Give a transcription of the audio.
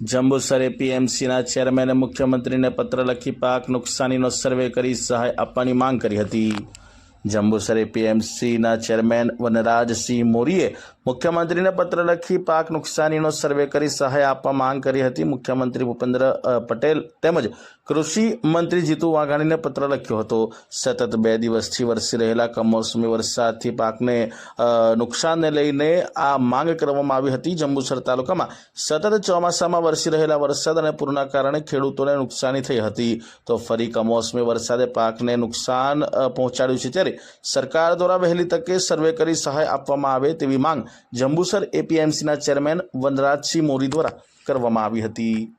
જંબુસર પીએમસીના ચેરમેને મુખ્યમંત્રીને પત્ર લખી પાક નુકસાનીનો સર્વે કરી સહાય આપવાની માંગ કરી હતી. જંબુસર પીએમસીના ચેરમેન વનરાજસિંહ મોરીએ મુખ્યમંત્રીને પત્ર લખી પાક નુકસાનીનો સર્વે કરી સહાય આપવા માંગ કરી હતી. મુખ્યમંત્રી ભૂપેન્દ્ર પટેલ તેમજ કૃષિ મંત્રી જીતુ વાઘાણીને પત્ર લખ્યો હતો. સતત બે દિવસથી વરસી રહેલા કમોસમી વરસાદથી પાકને નુકસાનને લઈને આ માંગ કરવામાં આવી હતી. જંબુસર તાલુકામાં સતત ચોમાસામાં વરસી રહેલા વરસાદ અને પૂરના કારણે ખેડૂતોને નુકસાની થઈ હતી. તો ફરી કમોસમી વરસાદે પાકને નુકસાન પહોંચાડ્યું છે ત્યારે સરકાર દ્વારા વહેલી તકે સર્વે કરી સહાય આપવામાં આવે તેવી માંગ જંબુસર એપીએમસીના ચેરમેન વનરાજસિંહ મોરી દ્વારા કરવામાં આવી હતી.